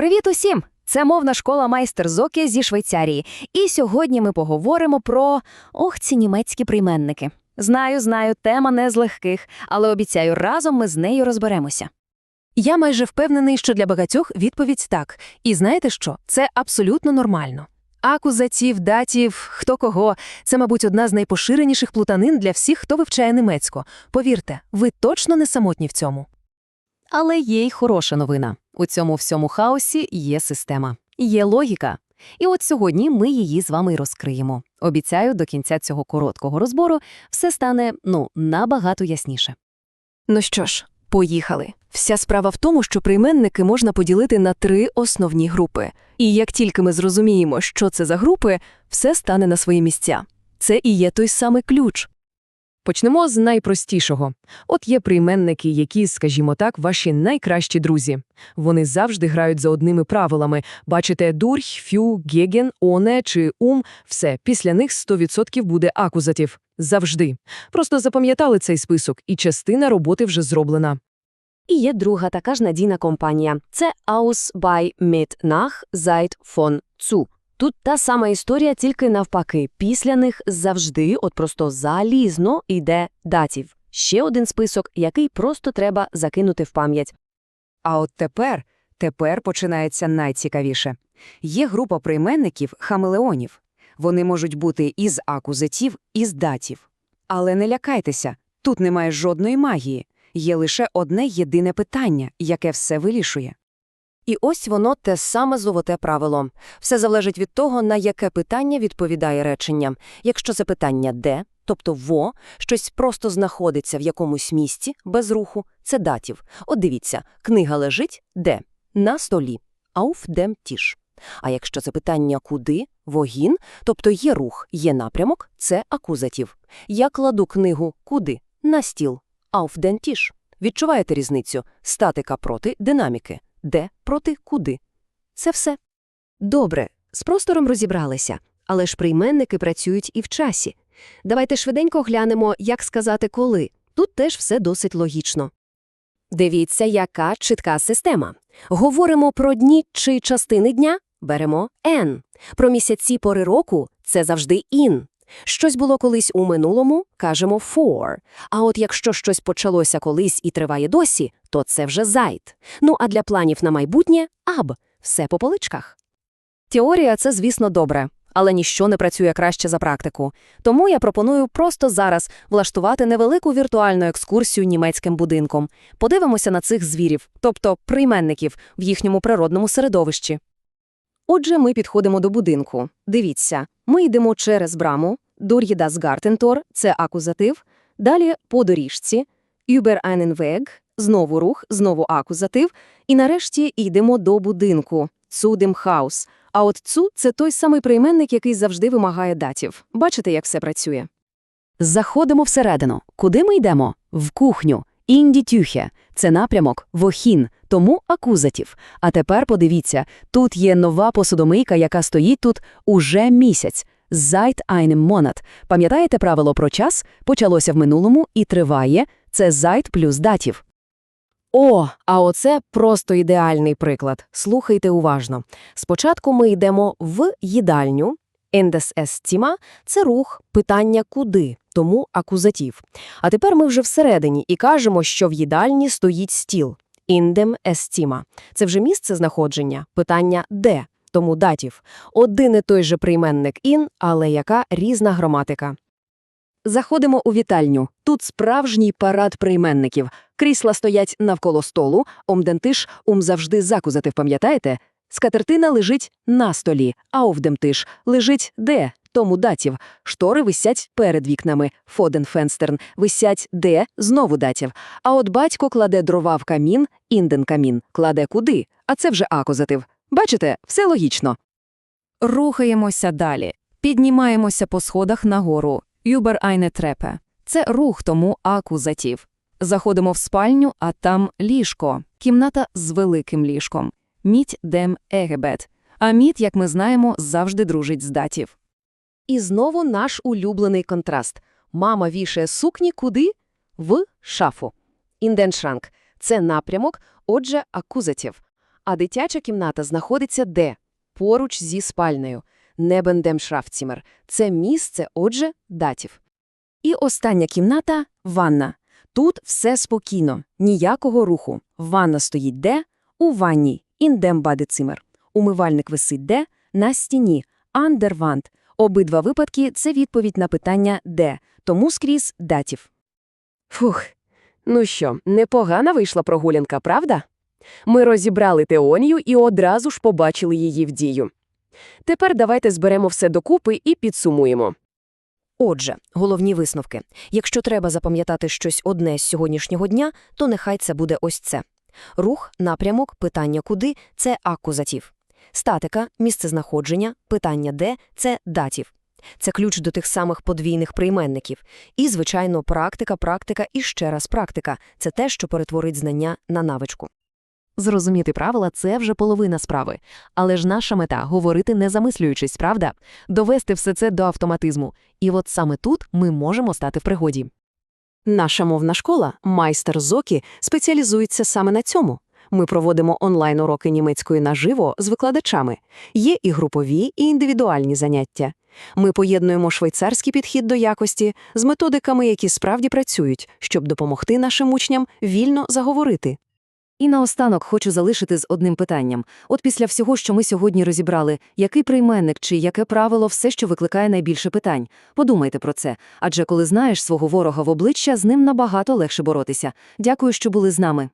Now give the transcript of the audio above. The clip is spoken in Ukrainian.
Привіт усім! Це мовна школа майстер Зокі зі Швейцарії. І сьогодні ми поговоримо про ох, ці німецькі прийменники. Знаю, знаю, тема не з легких, але обіцяю, разом ми з нею розберемося. Я майже впевнений, що для багатьох відповідь так. І знаєте що? Це абсолютно нормально. Акузатів, датів, хто кого – це, мабуть, одна з найпоширеніших плутанин для всіх, хто вивчає немецьку. Повірте, ви точно не самотні в цьому. Але є й хороша новина. У цьому всьому хаосі є система, є логіка. І от сьогодні ми її з вами розкриємо. Обіцяю, до кінця цього короткого розбору все стане, ну, набагато ясніше. Ну що ж, поїхали. Вся справа в тому, що прийменники можна поділити на три основні групи. І як тільки ми зрозуміємо, що це за групи, все стане на свої місця. Це і є той самий ключ. Почнемо з найпростішого. От є прийменники, які, скажімо так, ваші найкращі друзі. Вони завжди грають за одними правилами. Бачите, дурх, фю, геген, оне чи ум – все, після них 100% буде акузатив. Завжди. Просто запам'ятали цей список, і частина роботи вже зроблена. І є друга така ж надійна компанія. Це Aus bei mit nach seit von zu. Тут та сама історія, тільки навпаки. Після них завжди, от просто залізно, йде датів. Ще один список, який просто треба закинути в пам'ять. А от тепер, тепер починається найцікавіше. Є група прийменників хамелеонів. Вони можуть бути із акузатів, із датів. Але не лякайтеся, тут немає жодної магії. Є лише одне єдине питання, яке все вирішує. І ось воно те саме золоте правило. Все залежить від того, на яке питання відповідає речення. Якщо це питання «де», тобто «во», щось просто знаходиться в якомусь місці, без руху, це датів. От дивіться, книга лежить «де?» На столі. Auf dem Tisch. А якщо це питання «куди?» «вогін», тобто є рух, є напрямок, це акузатив. Я кладу книгу «куди?» На стіл. Auf den Tisch. Відчуваєте різницю? Статика проти динаміки. Де проти куди. Це все. Добре, з простором розібралися, але ж прийменники працюють і в часі. Давайте швиденько глянемо, як сказати коли. Тут теж все досить логічно. Дивіться, яка чітка система. Говоримо про дні чи частини дня – беремо «n». Про місяці пори року – це завжди «in». Щось було колись у минулому – кажемо «for». А от якщо щось почалося колись і триває досі, то це вже «zeit». Ну а для планів на майбутнє – «ab». Все по поличках. Теорія – це, звісно, добре, але ніщо не працює краще за практику. Тому я пропоную просто зараз влаштувати невелику віртуальну екскурсію німецьким будинком. Подивимося на цих звірів, тобто прийменників, в їхньому природному середовищі. Отже, ми підходимо до будинку. Дивіться, ми йдемо через браму, das Gartentor – це акузатив, далі по доріжці, einen Weg – знову рух, знову акузатив, і нарешті йдемо до будинку, dem А от цу – це той самий прийменник, який завжди вимагає датів. Бачите, як все працює? Заходимо всередину. Куди ми йдемо? В кухню. Інді тюхе. Це напрямок вохін, тому акузатів. А тепер подивіться, тут є нова посудомийка, яка стоїть тут уже місяць. Zeit einem Monat. Пам'ятаєте правило про час? Почалося в минулому і триває. Це Zeit плюс датів. О, а оце просто ідеальний приклад. Слухайте уважно. Спочатку ми йдемо в їдальню. Das Esszimmer – це рух, питання куди, тому акузатив. А тепер ми вже всередині і кажемо, що в їдальні стоїть стіл. Dem Esszimmer – це вже місце знаходження, питання де, тому датів. Один і той же прийменник in, але яка різна граматика. Заходимо у вітальню. Тут справжній парад прийменників. Крісла стоять навколо столу, омдентиш ум завжди закузатив, пам'ятаєте? Скатертина лежить на столі, а овдемтиш лежить де, тому датів. Штори висять перед вікнами, фоденфенстерн висять де, знову датів. А от батько кладе дрова в камін, інден камін, кладе куди, а це вже акузатив. Бачите, все логічно. Рухаємося далі. Піднімаємося по сходах нагору. Юбер eine Treppe. Це рух тому акузатів. Заходимо в спальню, а там ліжко. Кімната з великим ліжком. Міть дем егебет. А міт, як ми знаємо, завжди дружить з датів. І знову наш улюблений контраст. Мама вішає сукні куди? В шафу. Інденшранк – це напрямок, отже, акузатив. А дитяча кімната знаходиться де? Поруч зі спальнею. Небендемшрафтімер. Це місце, отже, датів. І остання кімната – ванна. Тут все спокійно, ніякого руху. Ванна стоїть де? У ванні. Індембадецимер. Умивальник висить де? На стіні. Андерванд. Обидва випадки – це відповідь на питання «де», тому скрізь датів. Фух. Ну що, непогана вийшла прогулянка, правда? Ми розібрали теонію і одразу ж побачили її в дію. Тепер давайте зберемо все докупи і підсумуємо. Отже, головні висновки. Якщо треба запам'ятати щось одне з сьогоднішнього дня, то нехай це буде ось це. Рух, напрямок, питання куди – це акузатив. Статика, місцезнаходження, питання де – це датів. Це ключ до тих самих подвійних прийменників. І, звичайно, практика, практика і ще раз практика – це те, що перетворить знання на навичку. Зрозуміти правила – це вже половина справи. Але ж наша мета – говорити не замислюючись, правда? Довести все це до автоматизму. І от саме тут ми можемо стати в пригоді. Наша мовна школа «Майстер Зокі» спеціалізується саме на цьому. Ми проводимо онлайн-уроки німецької наживо з викладачами. Є і групові, і індивідуальні заняття. Ми поєднуємо швейцарський підхід до якості з методиками, які справді працюють, щоб допомогти нашим учням вільно заговорити. І наостанок хочу залишити з одним питанням. От після всього, що ми сьогодні розібрали, який прийменник чи яке правило все, що викликає найбільше питань? Подумайте про це. Адже коли знаєш свого ворога в обличчя, з ним набагато легше боротися. Дякую, що були з нами.